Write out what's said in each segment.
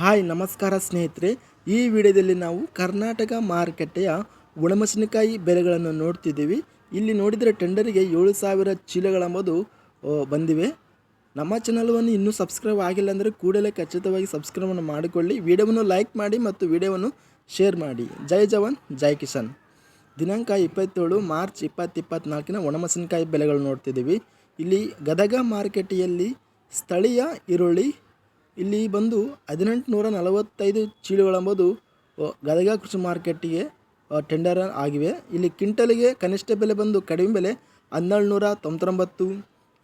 Hi, ನಮಸ್ಕಾರ ಸ್ನೇಹಿತರೆ. ಈ ವಿಡಿಯೋದಲ್ಲಿ ನಾವು ಕರ್ನಾಟಕ ಮಾರುಕಟ್ಟೆಯ ಒಣಮೆಣಸಿನಕಾಯಿ ಬೆಲೆಗಳನ್ನು ನೋಡ್ತಿದ್ದೀವಿ. ಇಲ್ಲಿ ನೋಡಿದರೆ ಟೆಂಡರಿಗೆ ಏಳು ಸಾವಿರ ಚೀಲಗಳೆಂಬುದು ಬಂದಿವೆ. ನಮ್ಮ ಚಾನಲ್ವನ್ನು ಇನ್ನೂ ಸಬ್ಸ್ಕ್ರೈಬ್ ಆಗಿಲ್ಲ ಅಂದರೆ ಕೂಡಲೇ ಖಚಿತವಾಗಿ ಸಬ್ಸ್ಕ್ರೈಬನ್ನು ಮಾಡಿಕೊಳ್ಳಿ. ವಿಡಿಯೋವನ್ನು ಲೈಕ್ ಮಾಡಿ ಮತ್ತು ವಿಡಿಯೋವನ್ನು ಶೇರ್ ಮಾಡಿ. ಜೈ ಜವಾನ್, ಜೈ ಕಿಶನ್ ದಿನಾಂಕ ಇಪ್ಪತ್ತೇಳು ಮಾರ್ಚ್ ಇಪ್ಪತ್ತು ಇಪ್ಪತ್ತ್ನಾಲ್ಕಿನ ಒಣಮೆಣಸಿನಕಾಯಿ ಬೆಲೆಗಳು ನೋಡ್ತಿದ್ದೀವಿ. ಇಲ್ಲಿ ಗದಗ ಮಾರುಕಟ್ಟೆಯಲ್ಲಿ ಸ್ಥಳೀಯ ಈರುಳ್ಳಿ ಇಲ್ಲಿ ಬಂದು ಹದಿನೆಂಟು ನೂರ ನಲವತ್ತೈದು ಚೀಲಗಳೆಂಬುದು ಗದಗ ಕೃಷಿ ಮಾರ್ಕೆಟ್ಟಿಗೆ ಟೆಂಡರ್ ಆಗಿವೆ. ಇಲ್ಲಿ ಕ್ವಿಂಟಲಿಗೆ ಕನಿಷ್ಠ ಬೆಲೆ ಬಂದು ಕಡಿಮೆ ಬೆಲೆ ಹನ್ನೆರಡು ನೂರ ತೊಂಬತ್ತೊಂಬತ್ತು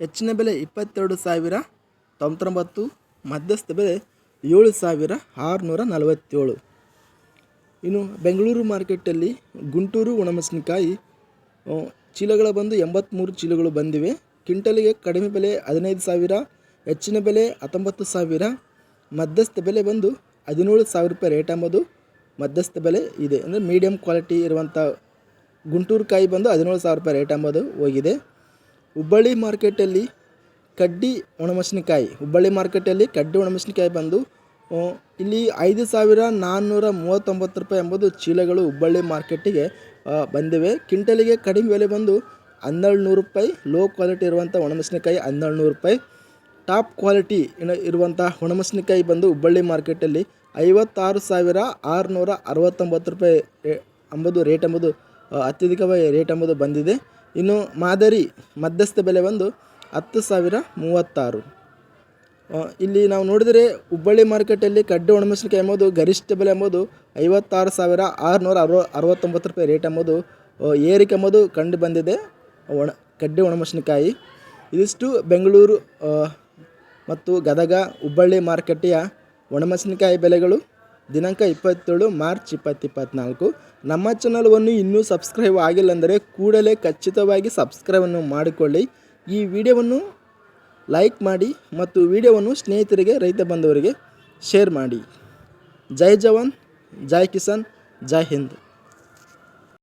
ಹೆಚ್ಚಿನ ಬೆಲೆ ಇಪ್ಪತ್ತೆರಡು ಸಾವಿರ, ತೊಂಬತ್ತೊಂಬತ್ತು, ಮಧ್ಯಸ್ಥ ಬೆಲೆ ಏಳು ಸಾವಿರ ಆರುನೂರ ನಲವತ್ತೇಳು ಇನ್ನು ಬೆಂಗಳೂರು ಮಾರ್ಕೆಟಲ್ಲಿ ಗುಂಟೂರು ಒಣಮೆಣಸಿನಕಾಯಿ ಚೀಲಗಳ ಬಂದು ಎಂಬತ್ತ್ಮೂರು ಚೀಲಗಳು ಬಂದಿವೆ. ಕ್ವಿಂಟಲಿಗೆ ಕಡಿಮೆ ಬೆಲೆ ಹದಿನೈದು ಸಾವಿರ ಹೆಚ್ಚಿನ ಬೆಲೆ ಹತ್ತೊಂಬತ್ತು ಸಾವಿರ, ಮಧ್ಯಸ್ಥ ಬೆಲೆ ಬಂದು ಹದಿನೇಳು ಸಾವಿರ ರೂಪಾಯಿ ರೇಟ್ ಅಂಬೋದು ಮಧ್ಯಸ್ಥ ಬೆಲೆ ಇದೆ. ಅಂದರೆ ಮೀಡಿಯಮ್ ಕ್ವಾಲಿಟಿ ಇರುವಂಥ ಗುಂಟೂರು ಕಾಯಿ ಬಂದು ಹದಿನೇಳು ಸಾವಿರ ರೂಪಾಯಿ ರೇಟ್ ಅಂಬೋದು ಹೋಗಿದೆ. ಹುಬ್ಬಳ್ಳಿ ಮಾರ್ಕೆಟಲ್ಲಿ ಕಡ್ಡಿ ಒಣಮೆಣಸಿನಕಾಯಿ, ಹುಬ್ಬಳ್ಳಿ ಮಾರ್ಕೆಟಲ್ಲಿ ಕಡ್ಡಿ ಒಣಮೆಣಸಿನಕಾಯಿ ಬಂದು ಇಲ್ಲಿ ಐದು ಸಾವಿರ ನಾನ್ನೂರ ಮೂವತ್ತೊಂಬತ್ತು ರೂಪಾಯಿ ಎಂಬುದು ಚೀಲಗಳು ಹುಬ್ಬಳ್ಳಿ ಮಾರ್ಕೆಟಿಗೆ ಬಂದಿವೆ. ಕ್ವಿಂಟಲಿಗೆ ಕಡಿಮೆ ಬೆಲೆ ಬಂದು ಹನ್ನೆರಡು ನೂರು ರೂಪಾಯಿ ಲೋ ಕ್ವಾಲಿಟಿ ಇರುವಂಥ ಒಣಮೆಣಸಿನಕಾಯಿ ಹನ್ನೆರಡು ನೂರು ರೂಪಾಯಿ. ಟಾಪ್ ಕ್ವಾಲಿಟಿ ಇರುವಂಥ ಒಣಮೆಣಸಿನಕಾಯಿ ಬಂದು ಹುಬ್ಬಳ್ಳಿ ಮಾರ್ಕೆಟಲ್ಲಿ ಐವತ್ತಾರು ಸಾವಿರ ಆರುನೂರ ಅರವತ್ತೊಂಬತ್ತು ರೂಪಾಯಿ ಅಂಬುದು ರೇಟ್ ಎಂಬುದು ಅತ್ಯಧಿಕವಾಗಿ ರೇಟ್ ಎಂಬುದು ಬಂದಿದೆ. ಇನ್ನು ಮಾದರಿ ಮಧ್ಯಸ್ಥ ಬೆಲೆ ಬಂದು ಹತ್ತು ಸಾವಿರ ಮೂವತ್ತಾರು. ಇಲ್ಲಿ ನಾವು ನೋಡಿದರೆ ಹುಬ್ಬಳ್ಳಿ ಮಾರ್ಕೆಟಲ್ಲಿ ಕಡ್ಡೆ ಒಣಮೆಣಸಿನಕಾಯಿ ಎಂಬುದು ಗರಿಷ್ಠ ಬೆಲೆ ಎಂಬುದು ಐವತ್ತಾರು ಸಾವಿರ ಆರುನೂರ ಅರವ, ಅರವತ್ತೊಂಬತ್ತು ರೂಪಾಯಿ ರೇಟ್ ಎಂಬುದು ಏರಿಕೆ ಎಂಬುದು ಕಂಡು ಬಂದಿದೆ. ಒಣ, ಕಡ್ಡೆ ಒಣಮೆಣಸಿನಕಾಯಿ ಇದಿಷ್ಟು ಬೆಂಗಳೂರು ಮತ್ತು ಗದಗ, ಹುಬ್ಬಳ್ಳಿ ಮಾರುಕಟ್ಟೆಯ ಒಣಮೆಣಸಿನಕಾಯಿ ಬೆಲೆಗಳು ದಿನಾಂಕ ಇಪ್ಪತ್ತೇಳು ಮಾರ್ಚ್ ಇಪ್ಪತ್ತು ಇಪ್ಪತ್ತ್ನಾಲ್ಕು ನಮ್ಮ ಚಾನಲ್ವನ್ನು ಇನ್ನೂ ಸಬ್ಸ್ಕ್ರೈಬ್ ಆಗಿಲ್ಲ ಅಂದರೆ ಕೂಡಲೇ ಖಚಿತವಾಗಿ ಸಬ್ಸ್ಕ್ರೈಬನ್ನು ಮಾಡಿಕೊಳ್ಳಿ. ಈ ವಿಡಿಯೋವನ್ನು ಲೈಕ್ ಮಾಡಿ ಮತ್ತು ವಿಡಿಯೋವನ್ನು ಸ್ನೇಹಿತರಿಗೆ, ರೈತ ಬಂಧುವರಿಗೆ ಶೇರ್ ಮಾಡಿ. ಜೈ ಜವಾನ್, ಜೈ ಕಿಸಾನ್, ಜೈ ಹಿಂದ್.